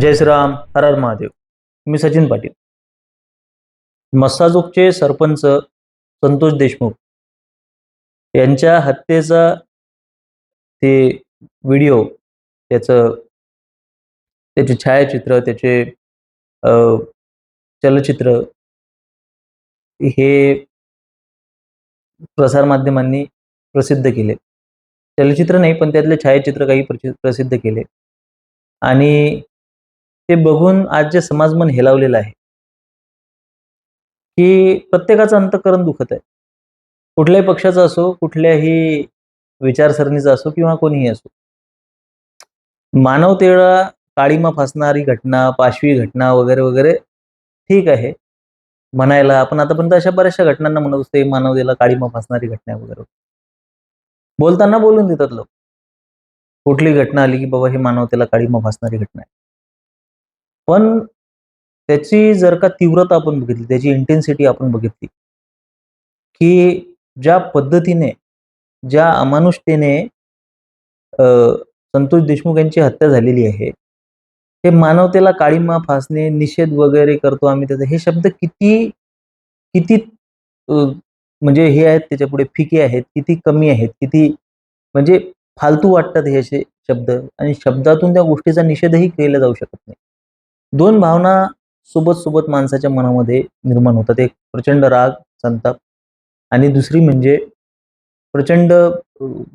जय श्रीराम हर हर महादेव. मी सचिन पाटील. मस्साजोगचे सरपंच संतोष देशमुख यांच्या हत्येचा ते व्हिडिओ त्याचं त्याचे छायाचित्र त्याचे चलचित्र हे प्रसारमाध्यमांनी प्रसिद्ध केले. चलचित्र नाही पण त्यातले छायाचित्र काही प्रसिद्ध केले. आणि ते बघून आज जे समाज मन हेलावलेलं आहे. की प्रत्येकाचं अंतकरण दुखत आहे. कुठल्याही पक्षाचा असो कुठल्याही विचारसरणीचा असो किंवा कोणीही असो. मानवतेला काळीमा फासणारी घटना पाशवी घटना वगैरे वगैरे ठीक आहे. म्हणायला आपण आतापर्यंत अशा बऱ्याचशा घटनांना म्हणत असतो "हे मानवतेला काळीमा फासणारी घटना वगैरे. बोलताना बोलून देतात लोक. कुठली घटना आली की बाबा हे मानवतेला काळीमा फासणारी घटना आहे. पण त्याची जर का तीव्रता आपण बघितली त्याची इंटेन्सिटी आपण बघितली की ज्या पद्धतीने ज्या अमानुषतेने संतोष देशमुख यांची हत्या झालेली आहे हे मानवतेला काळीमा फासणे निषेध वगैरे करतो आम्ही त्याचा हे शब्द किती किती म्हणजे हे आहेत त्याच्यापुढे फिके आहेत किती कमी आहेत किती म्हणजे फालतू वाटतात हे असे शब्द. आणि शब्दातून त्या गोष्टीचा निषेधही केला जाऊ शकत नाही. दोन भावना सोबत सोबत माणसाच्या मनामध्ये निर्माण होतात. एक प्रचंड राग संताप आणि दुसरी म्हणजे प्रचंड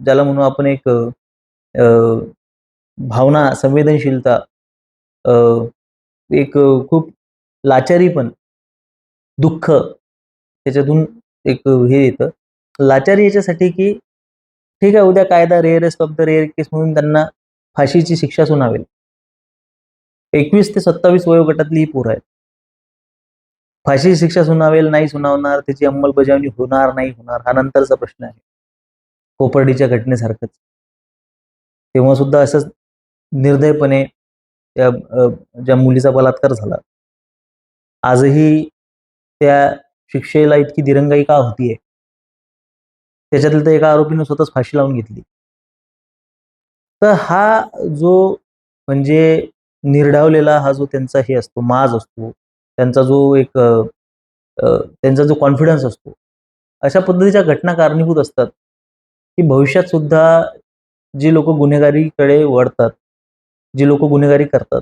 ज्याला म्हणू आपण एक अ, भावना संवेदनशीलता एक खूप लाचारी पण दुःख त्याच्यातून एक हे येतं. लाचारी याच्यासाठी की ठीक आहे उद्या कायदा rarest of the rare case म्हणून त्यांना फाशीची शिक्षा सुनावेल एकवीस ते सत्तावीस वयोगटातली ही पोरं आहेत. फाशी शिक्षा सुनावेल नाही सुनावणार त्याची अंमलबजावणी होणार नाही होणार हा नंतरचा प्रश्न आहे. कोपर्डीच्या घटनेसारखंच. तेव्हा सुद्धा असंच निर्दयपणे त्या ज्या मुलीचा बलात्कार झाला. आजही त्या शिक्षेला इतकी दिरंगाई का होतीये? त्याच्यातल्या त्या एका आरोपीनं स्वतःच फाशी लावून घेतली. तर हा जो म्हणजे निर्ढावलेला हा जो त्यांचा हे असतो माज असतो त्यांचा जो एक त्यांचा जो कॉन्फिडन्स असतो अशा पद्धतीच्या घटना कारणीभूत असतात की भविष्यात सुद्धा जी लोक गुन्हेगारीकडे वळतात जी लोक गुन्हेगारी करतात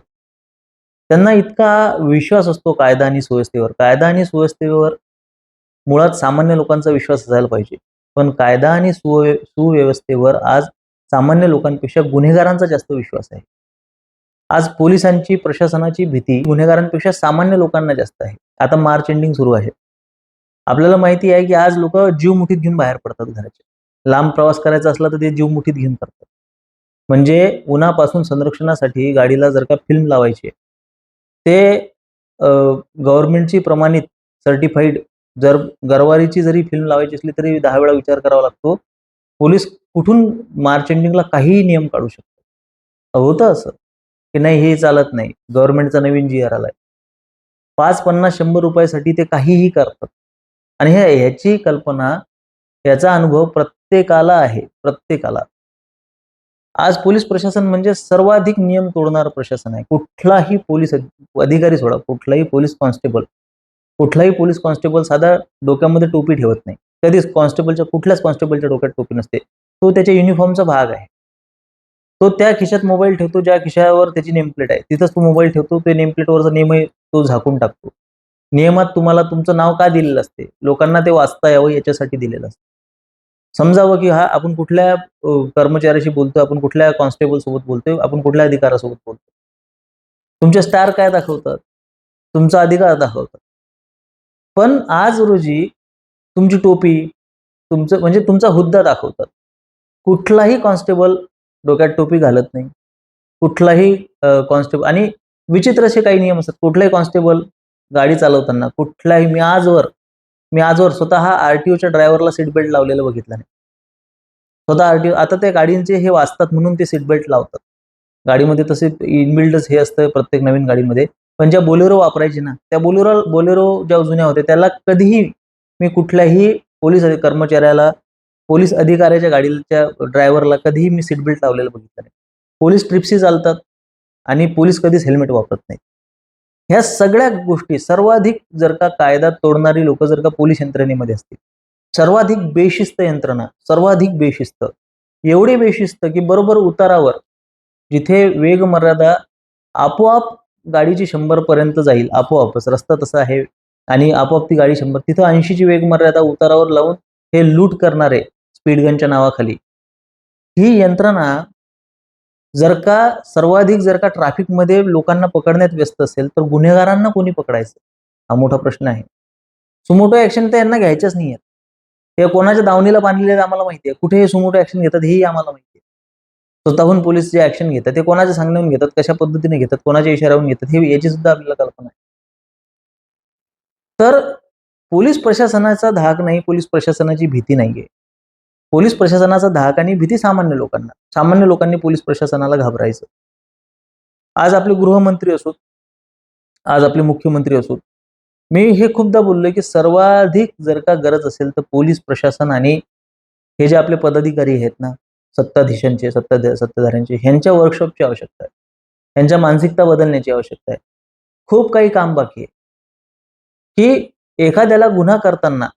त्यांना इतका विश्वास असतो कायदा आणि सुव्यवस्थेवर. कायदा आणि सुव्यवस्थेवर मुळात सामान्य लोकांचा विश्वास असायला पाहिजे. पण कायदा आणि सुव्य सुव्यवस्थेवर आज सामान्य लोकांपेक्षा गुन्हेगारांचा जास्त विश्वास आहे. आज पोलिसांची प्रशासनाची भीती गुन्हेगारांपेक्षा सामान्य लोकांना जास्त आहे. आता मार्च एंडिंग सुरू आहे. आपल्याला माहिती आहे की आज लोक जीव मुठीत घेऊन बाहेर पडतात घराचे लांब प्रवास करायचा असला तर ते जीव मुठीत घेऊन करतात म्हणजे उन्हापासून संरक्षणासाठी गाडीला जर का फिल्म लावायची आहे, ते गव्हर्नमेंटची प्रमाणित सर्टिफाईड जर गरवारीची जरी फिल्म लावायची असली तरी दहा वेळा विचार करावा लागतो. पोलीस कुठून मार्च एंडिंगला काहीही नियम काढू शकतात. होतं असं. की नाही हे चालत नाही. गव्हर्नमेंटचा नवीन जी आर आलाय. पाच पन्नास शंभर रुपयासाठी ते काहीही करतात. आणि हे ह्याची कल्पना याचा अनुभव प्रत्येकाला आहे. प्रत्येकाला. आज पोलीस प्रशासन म्हणजे सर्वाधिक नियम तोडणारं प्रशासन आहे. कुठलाही पोलीस अधिकारी सोडा कुठलाही पोलीस कॉन्स्टेबल कुठलाही पोलीस कॉन्स्टेबल साधा डोक्यामध्ये टोपी ठेवत नाही. कधीच कॉन्स्टेबलच्या कुठल्याच कॉन्स्टेबलच्या डोक्यात टोपी नसते. तो त्याच्या युनिफॉर्मचा भाग आहे. तो त्या खिशात मोबाईल ठेवतो ज्या खिशावर त्याची नेमप्लेट आहे. तिथंच तो मोबाईल ठेवतो ते नेमप्लेटवरचा नियमही तो झाकून टाकतो. नियमात तुम्हाला तुमचं नाव का दिलेलं असते? लोकांना ते वाचता यावं याच्यासाठी दिलेलं असतं. समजावं की हा आपण कुठल्या कर्मचाऱ्याशी बोलतोय आपण कुठल्या कॉन्स्टेबल सोबत बोलतोय आपण कुठल्या अधिकारासोबत बोलतोय? तुमचे स्टार काय दाखवतात? तुमचा अधिकार दाखवतात. पण आज रोजी तुमची टोपी तुमचं म्हणजे तुमचा हुद्दा दाखवतात. कुठलाही कॉन्स्टेबल डोक्यात टोपी घालत नाही. कुठलाही कॉन्स्टेबल आणि विचित्र असे काही नियम असतात. कुठलाही कॉन्स्टेबल गाडी चालवताना कुठलाही मी आजवर मी आजवर स्वतः आरटीओच्या ड्रायव्हरला सीट बेल्ट लावलेलं बघितलं नाही. स्वतः आरटीओ आता त्या गाडींचे हे वाचतात म्हणून ते सीट बेल्ट लावतात. गाडीमध्ये तसे इनबिल्डच हे असतं प्रत्येक नवीन गाडीमध्ये. पण ज्या बोलेरो वापरायची ना त्या बोलेरो बोलेरो ज्या जुन्या होत्या त्याला कधीही मी कुठल्याही पोलीस कर्मचाऱ्याला पोलीस अधिकाऱ्याच्या गाडीच्या ड्रायव्हरला कधीही मी सीट बेल्ट लावलेलं बघितलं नाही. पोलीस ट्रिप्सी चालतात आणि पोलीस कधीच हेल्मेट वापरत नाही ह्या सगळ्या गोष्टी सर्वाधिक जर का कायदा तोडणारी लोक जर का पोलीस यंत्रणेमध्ये असतील सर्वाधिक बेशिस्त यंत्रणा सर्वाधिक बेशिस्त एवढी बेशिस्त की बरोबर उतारावर जिथे वेग मर्यादा आपोआप गाडीची शंभर पर्यंत जाईल आपोआपच रस्ता तसा आहे आणि आपोआप ती गाडी शंभर तिथं ऐंशीची वेग मर्यादा उतारावर लावून हे लूट करणारे स्पीडगनच्या नावाखाली. ही यंत्रणा जर का सर्वाधिक जर का ट्रॅफिकमध्ये लोकांना पकडण्यात व्यस्त असेल तर गुन्हेगारांना कोणी पकडायचं? हा मोठा प्रश्न आहे. सुमोटो ऍक्शन तर यांना घ्यायच्याच नाही हे कोणाच्या दावणीला बांधलेले आम्हाला माहिती आहे कुठे हे सुमोटो ऍक्शन घेतात हेही आम्हाला माहिती आहे स्वतःहून पोलीस जे ऍक्शन घेतात ते कोणाच्या सांगण्याहून घेतात कशा पद्धतीने घेतात कोणाच्या इशाऱ्यावरून घेतात हे याची सुद्धा आपल्याला कल्पना आहे. तर पोलीस प्रशासनाचा धाक नाही पोलीस प्रशासनाची भीती नाहीये. पोलीस प्रशासनाचा धाक आणि भीती सामान्य लोकांना. सामान्य लोकांनी पोलीस प्रशासनाला घाबरायचं. आज आपले गृहमंत्री असोत आज आपले मुख्यमंत्री असोत मी हे खूपदा बोललोय की सर्वाधिक जर का गरज असेल तर पोलीस प्रशासन आणि हे जे आपले पदाधिकारी आहेत ना सत्ताधीशांचे सत्ता सत्ताधाऱ्यांचे ह्यांच्या वर्कशॉपची आवश्यकता आहे. ह्यांच्या मानसिकता बदलण्याची आवश्यकता आहे. खूप काही काम बाकी आहे. की एखाद्याला गुन्हा करताना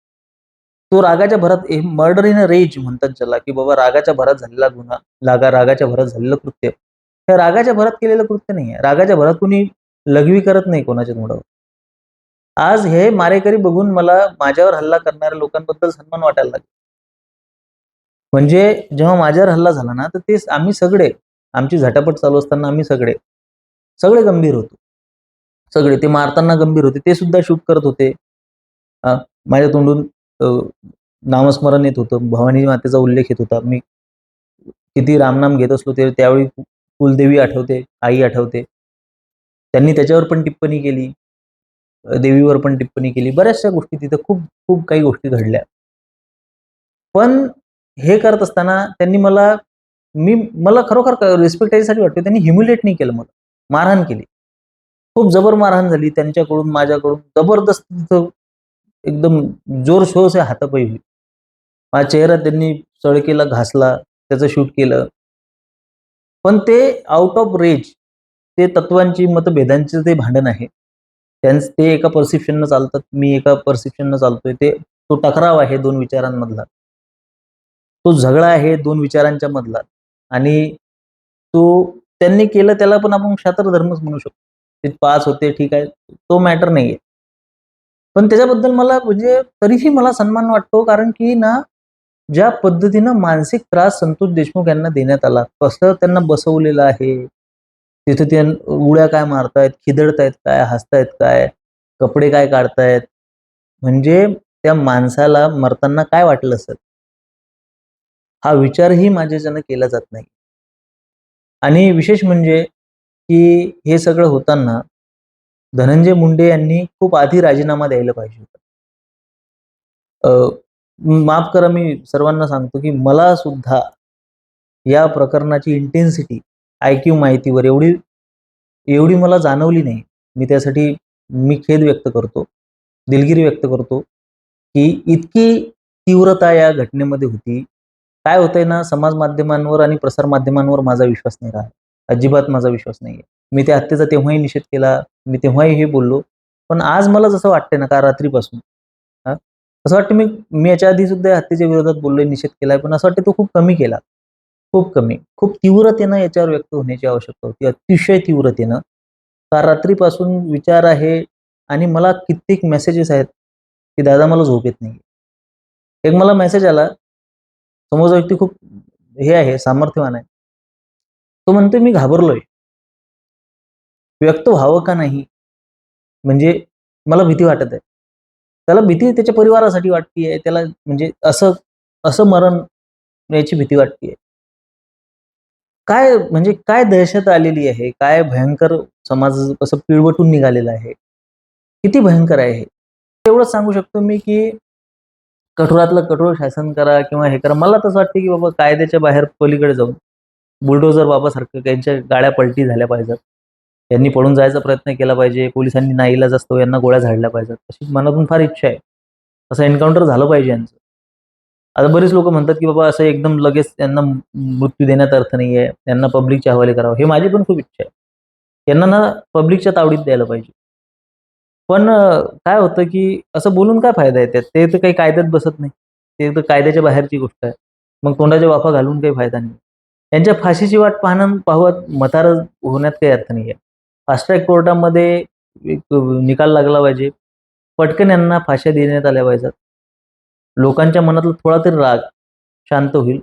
तो रागाच्या भरात मर्डर इन रेज म्हणतात ज्याला की बाबा रागाच्या भरात झालेला गुन्हा लागा रागाच्या भरात झालेलं कृत्य. हे रागाच्या भरात केलेलं कृत्य नाही आहे. रागाच्या भरात कुणी लघवी करत नाही कोणाच्या मुळावर आज हे मारेकरी बघून मला माझ्यावर हल्ला करणाऱ्या लोकांबद्दल सन्मान वाटायला लागला. म्हणजे जेव्हा माझ्यावर हल्ला झाला ना तर ते आम्ही सगळे आमची झटापट चालू असताना आम्ही सगळे सगळे गंभीर होतो. सगळे ते मारताना गंभीर होते. ते सुद्धा शूट करत होते. माझ्या तोंडून नामस्मरण येत होतं. भवानी मातेचा उल्लेख येत होता. मी किती रामनाम घेत असलो ते त्यावेळी कुलदेवी आठवते आई आठवते. त्यांनी त्याच्यावर पण टिप्पणी केली. देवीवर पण टिप्पणी केली. बऱ्याचशा गोष्टी तिथं खूप खूप काही गोष्टी घडल्या. पण हे करत असताना त्यांनी मला मी मला खरोखर रिस्पेक्ट याच्यासाठी वाटतो त्यांनी ह्युम्युलेट नाही केलं मला. मारहाण केली. खूप जबर मारहाण झाली. त्यांच्याकडून माझ्याकडून. जबरदस्त तिथं एकदम जोर शोर से हातापायी होईल. माझा चेहरा त्यांनी चळकेला घासला त्याचं शूट केलं. पण ते आउट ऑफ रेज ते तत्वांची मतभेदांचे ते भांडण आहे त्यांचं ते एका परसिप्शननं चालतात मी एका परसिप्शननं चालतोय. ते तो टकराव आहे दोन विचारांमधला. तो झगडा आहे दोन विचारांच्या मधला. आणि तो त्यांनी केलं त्याला पण आपण शात्र धर्मच म्हणू शकतो. ते पाच होते ठीक आहे तो मॅटर नाहीये. पण त्याच्याबद्दल मला म्हणजे तरीही मला सन्मान वाटतो कारण की ना ज्या पद्धतीनं मानसिक त्रास संतोष देशमुख यांना देण्यात आला कसं त्यांना बसवलेलं आहे तिथे ते उड्या काय मारतायत खिदडतायत काय हसतायत काय कपडे काय काढतायत म्हणजे त्या माणसाला मरताना काय वाटलं असेल? हा विचारही माझ्याच्यानं केला जात नाही. आणि विशेष म्हणजे की हे सगळं होताना धनंजय मुंडे यांनी खूप आधी राजीनामा द्यायला पाहिजे होता. माफ करा मी सर्वांना सांगतो की मला सुद्धा या प्रकरणाची इंटेन्सिटी आयक्यू माहितीवर एवढी एवढी मला जाणवली नाही. मी त्यासाठी मी खेद व्यक्त करतो दिलगिरी व्यक्त करतो की इतकी तीव्रता या घटनेमध्ये होती. काय होतंय ना समाज माध्यमांवर आणि प्रसार माध्यमांवर माझा विश्वास नाही राहा अजिबात माझा विश्वास नाही मी त्या हत्येचा तेव्हाही निषेध केला मी तेव्हाही हे बोललो. पण आज मला जसं वाटतंय ना का रात्रीपासून असं वाटतं मी मी याच्या आधी सुद्धा या हत्येच्या विरोधात बोललोय निषेध केलाय पण असं वाटतं तो खूप कमी केला. खूप कमी. खूप तीव्रतेनं याच्यावर व्यक्त होण्याची आवश्यकता होती. अतिशय तीव्रतेनं. का रात्रीपासून विचार आहे आणि मला कित्येक मेसेजेस आहेत की दादा मला झोप येत नाही एक मला मेसेज आला. समोरचा व्यक्ती खूप हे आहे सामर्थ्यवान आहे. तो म्हणतोय मी घाबरलोय. व्यक्त व्हावं का नाही? म्हणजे मला भीती वाटत आहे. त्याला भीती त्याच्या परिवारासाठी वाटतीये त्याला म्हणजे असं असं मरण याची भीती वाटतीये काय म्हणजे काय दहशत आलेली आहे? काय भयंकर समाज असं पिळवटून निघालेलं आहे? किती भयंकर आहे हे? एवढंच सांगू शकतो मी की कठोरातलं कठोर शासन करा किंवा हे करा. मला तसं वाटतं की बाबा कायद्याच्या बाहेर पलीकडे जाऊन बुलडोजर बाबासारखं त्यांच्या गाड्या पलटी झाल्या पाहिजेत. यांनी पळून जायचा प्रयत्न केला पाहिजे पोलिसांनी नाईला असतो यांना गोळ्या झाडल्या पाहिजेत अशी मनातून फार इच्छा आहे. असं एन्काउंटर झालं पाहिजे यांचं. आता बरेच लोक म्हणतात की बाबा असं एकदम लगेच त्यांना मृत्यू देण्यात अर्थ नाहीये त्यांना पब्लिकच्या हवाले करावं. हे माझी पण खूप इच्छा आहे. यांना ना पब्लिकच्या तावडीत द्यायला पाहिजे. पण काय होतं की असं बोलून काय फायदा आहे त्यात? ते तर काही कायद्यात बसत नाही. ते तर कायद्याच्या बाहेरची गोष्ट आहे. मग तोंडाच्या वाफा घालून काही फायदा नाही. त्यांच्या फाशीची वाट पाहणं पाहत मतार होण्यात काही अर्थ नाही आहे फास्ट्रॅक कोर्टामध्ये निकाल लागला पाहिजे. पटकन यांना फाश्या देण्यात आल्या पाहिजेत. लोकांच्या मनातला थोडा तरी राग शांत होईल.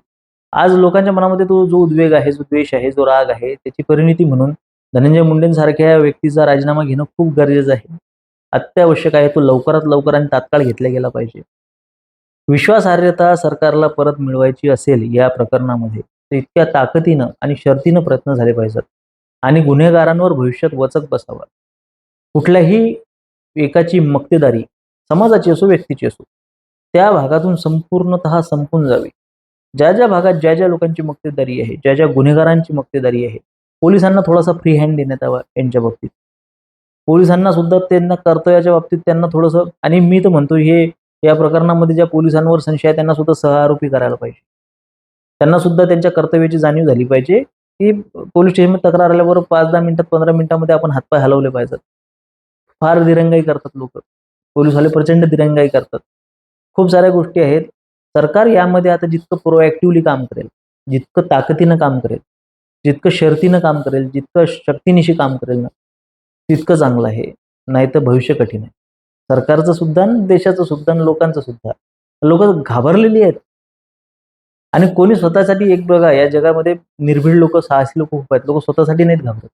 आज लोकांच्या मनामध्ये तो जो उद्वेग आहे जो द्वेष आहे जो राग आहे त्याची परिणिती म्हणून धनंजय मुंडेंसारख्या व्यक्तीचा राजीनामा घेणं खूप गरजेचं आहे. अत्यावश्यक आहे तो लवकरात लवकर आणि तात्काळ घेतला गेला पाहिजे. विश्वासार्हता सरकारला परत मिळवायची असेल या प्रकरणामध्ये तर इतक्या ताकदीनं आणि शर्तीनं प्रयत्न झाले पाहिजेत. आणि गुन्हेगारांवर भविष्यात वचक बसावा. कुठल्याही एकाची मक्तेदारी समाजाची असो व्यक्तीची असो त्या भागातून संपूर्णतः संपून जावी. ज्या ज्या भागात ज्या ज्या लोकांची मक्तेदारी आहे ज्या ज्या गुन्हेगारांची मक्तेदारी आहे पोलिसांना थोडासा फ्री हँड देण्यात यावा यांच्या बाबतीत. पोलिसांना सुद्धा त्यांना कर्तव्याच्या बाबतीत त्यांना थोडंसं आणि मी तर म्हणतो हे या प्रकरणामध्ये ज्या पोलिसांवर संशय आहे त्यांना सुद्धा सहआरोपी करायला पाहिजे. त्यांना सुद्धा त्यांच्या कर्तव्याची जाणीव झाली पाहिजे. की पोलीस स्टेशनमध्ये तक्रार आल्यावर पाच दहा मिनिटात पंधरा मिनिटामध्ये आपण हातपाय हलवले पाहिजेत. फार दिरंगाई करतात लोक. पोलीसवाले प्रचंड दिरंगाई करतात. खूप साऱ्या गोष्टी आहेत. सरकार यामध्ये आता जितकं प्रोॲक्टिव्हली काम करेल जितकं ताकदीनं काम करेल जितकं शर्तीनं काम करेल जितकं शक्तीनिशी काम करेल ना तितकं चांगलं आहे. नाही तर भविष्य कठीण आहे. सरकारचं सुद्धा देशाचं सुद्धा आणि लोकांचं सुद्धा. लोक घाबरलेली आहेत. आणि कोणी स्वतःसाठी एक बघा या जगामध्ये निर्भीड लोक साहसी लोक खूप आहेत. लोक स्वतःसाठी नाहीत घाबरत.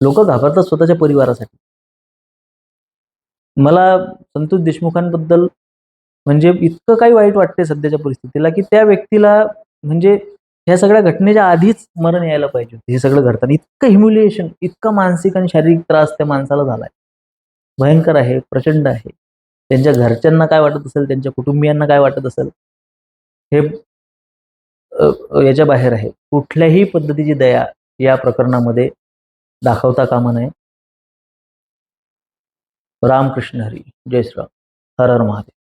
लोक घाबरतात स्वतःच्या परिवारासाठी. मला संतोष देशमुखांबद्दल म्हणजे इतकं काही वाईट वाटते सध्याच्या परिस्थितीला की त्या व्यक्तीला म्हणजे ह्या सगळ्या घटनेच्या आधीच मरण यायला पाहिजे होते. हे सगळं घडताना इतकं ह्युम्युलिएशन इतका मानसिक आणि शारीरिक त्रास त्या माणसाला झालाय. भयंकर आहे प्रचंड आहे. त्यांच्या घरच्यांना काय वाटत असेल त्यांच्या कुटुंबियांना काय वाटत असेल हे याच्या बाहेर आहे. कुठल्याही पद्धतीची दया या प्रकरणामध्ये दाखवता कामा नये. रामकृष्ण हरी. जय श्रीराम. हर हर महादेव.